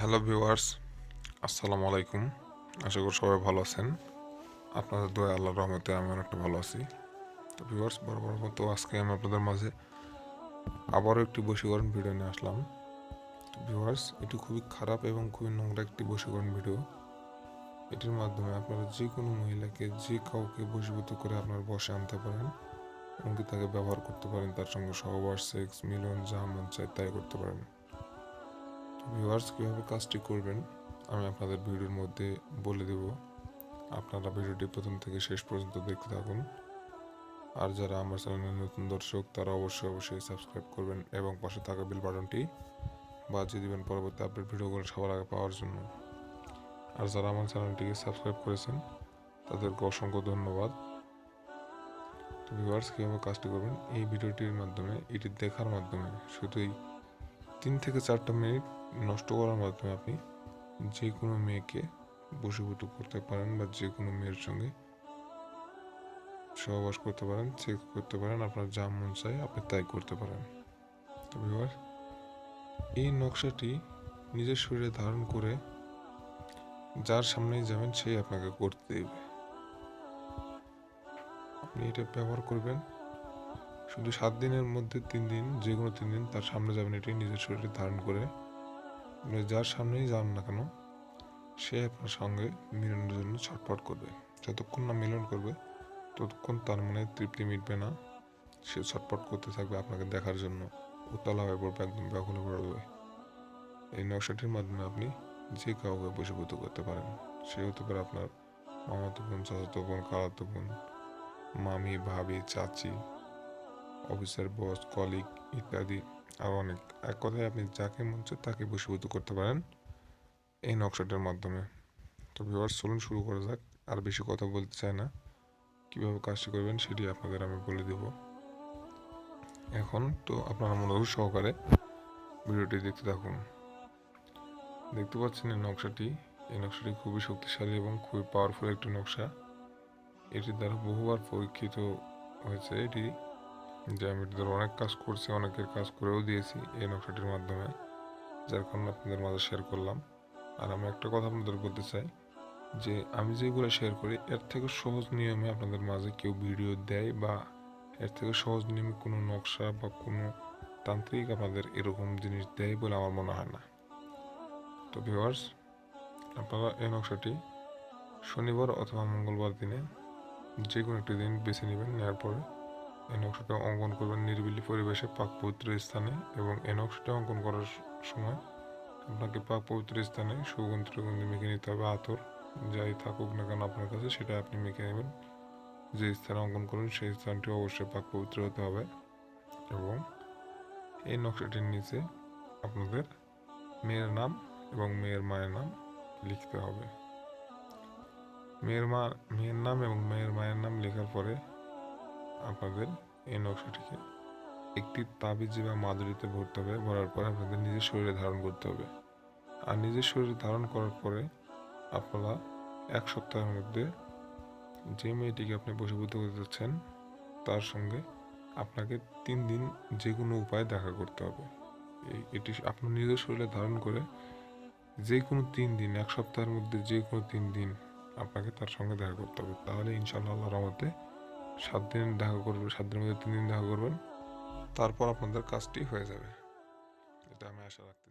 Hello viewers, আসসালামু আলাইকুম। আশা করি সবাই ভালো আছেন। আপনাদের দোয়া আল্লাহর রহমতে আমি অনেকটা ভালো আছি। তো ভিউয়ার্স বড় মতো আজকে আমি আপনাদের মাঝে আবারও একটি বশীকরণ ভিডিও নিয়ে আসলাম। তো ভিউয়ার্স, এটি খুবই খারাপ এবং খুবই নোংরা একটি বশীকরণ ভিডিও। এটির মাধ্যমে আপনারা যে কোনো মহিলাকে, যে কাউকে বশীভূত করে আপনার বসে আনতে পারেন এমনকি তাকে ব্যবহার করতে পারেন, তার সঙ্গে সহবাস, সেক্স, মিলন, যা মন চায় তাই করতে পারেন। ভিউয়ার্স কীভাবে কাজটি করবেন, আমি আপনাদের ভিডিওর মধ্যে বলে দেব। আপনারা ভিডিওটি প্রথম থেকে শেষ পর্যন্ত দেখতে থাকুন। আর যারা আমার চ্যানেলের নতুন দর্শক, তারা অবশ্যই অবশ্যই সাবস্ক্রাইব করবেন এবং পাশে থাকা বেল বাটনটি বাজিয়ে দেবেন পরবর্তী আপডেট ভিডিওগুলো সবার আগে পাওয়ার জন্য। আর যারা আমার চ্যানেলটিকে সাবস্ক্রাইব করেছেন, তাদেরকে অসংখ্য ধন্যবাদ। তো ভিউয়ার্স কীভাবে কাজটি করবেন, এই ভিডিওটির মাধ্যমে, এটি দেখার মাধ্যমে, শুধুই তিন থেকে চারটা মিনিট নষ্ট করার মাধ্যমে আপনি যে কোনো মেয়েকে বশীভূত করতে পারেন বা যে কোনো মেয়ের সঙ্গে সহবাস করতে পারেন, চেক করতে পারেন, আপনার যা মন চায় আপনি তাই করতে পারেন। তো ভিউয়ার এই নকশাটি নিজের শরীরে ধারণ করে যার সামনেই যাবেন সেই আপনাকে করতে দেবে। আপনি এটা ব্যবহার করবেন শুধু সাত দিনের মধ্যে তিন দিন যে কোনো তিন দিন তার সামনে যাবেন এটি নিজের শরীরে ধারণ করে আপনি যার সামনেই যান না কেন, সে আপনার সঙ্গে মিলনের জন্য ছটফট করবে। যতক্ষণ না মিলন করবে, ততক্ষণ তার মনে তৃপ্তি মিটবে না। সে ছটফট করতে থাকবে আপনাকে দেখার জন্য। উতলা হয়ে পড়বে একদম ব্যাকুল পড়বে। এই নকশাটির মাধ্যমে আপনি যে কাউকে বশীভূত করতে পারেন, সে হতে পারে আপনার মামাতো বোন, চাচাতো বোন, খালাতো বোন, মামি, ভাবি, চাচি অফিসের বস, কলিগ ইত্যাদি আরও অনেক। এক কথায় আপনি যাকে মন চায় তাকে বশীভূত করতে পারেন এই নকশাটার মাধ্যমে। তো ভিউয়ার্স চলুন শুরু করা যাক। আর বেশি কথা বলতে চাই না। কীভাবে কাজটি করবেন সেটি আপনাদের আমি বলে দেব। এখন তো আপনারা মনোযোগ সহকারে ভিডিওটি দেখতে থাকুন। দেখতে পাচ্ছেন এই নকশাটি। এই নকশাটি খুবই শক্তিশালী এবং খুবই পাওয়ারফুল একটি নকশা। এটির দ্বারা বহুবার পরীক্ষিত হয়েছে। এটি যে আমি এটি অনেক কাজ করছি, অনেকের কাজ করেও দিয়েছি এই নকশাটির মাধ্যমে। যার কারণে আপনাদের মাঝে শেয়ার করলাম। আর আমি একটা কথা আপনাদের বলতে চাই, যে আমি যেগুলো শেয়ার করি, এর থেকে সহজ নিয়মে আপনাদের মাঝে কেউ ভিডিও দেয় বা এর থেকে সহজ নিয়মে কোনো নকশা বা কোনো তান্ত্রিক আপনাদের এরকম জিনিস দেয় বলে আমার মনে হয় না। তো ভিউয়ার্স আপনারা এই নকশাটি শনিবার অথবা মঙ্গলবার দিনে যে কোনো একটি দিন বেছে নেবেন, নেওয়ার পরে এই অঙ্কন করবেন নিরিবিলি পরিবেশে পাক পবিত্র স্থানে এবং এই অঙ্কন করার সময় আপনাকে পাক পবিত্র স্থানে সুগন্ধি টুগন্ধি মেখে নিতে হবে, আতর যাই থাকুক না কেন আপনার কাছে, সেটা আপনি মেখে নেবেন। যে স্থানে অঙ্কন করুন সেই স্থানটি অবশ্যই পাক পবিত্র হতে হবে এবং এই নকশাটির নিচে আপনাদের মেয়ের নাম এবং মেয়ের মায়ের নাম লিখতে হবে। মেয়ের মা, মেয়ের নাম এবং মেয়ের মায়ের নাম লেখার পরে আপনাদের এই নকশাটিকে একটি তাবিজে বা মাদুরিতে ভরতে হবে। ভরার পরে আপনাদের নিজের শরীরে ধারণ করতে হবে। আর নিজের শরীরে ধারণ করার পরে আপনারা এক সপ্তাহের মধ্যে যে মেয়েটিকে আপনি বশীভূত করতে যাচ্ছেন, তার সঙ্গে আপনাকে তিন দিন যে কোনো উপায়ে দেখা করতে হবে। এটি আপনার নিজের শরীরে ধারণ করে যে কোনো তিন দিন, এক সপ্তাহের মধ্যে যে কোনো তিন দিন আপনাকে তার সঙ্গে দেখা করতে হবে। তাহলে ইনশাল্লাহ রহমতে সাত দিন দেখা করবেন সাত দিনের মধ্যে তিন দিন দেখা করবেন। তারপর আপনাদের কাজটি হয়ে যাবে। এটা আমি আশা রাখতেছি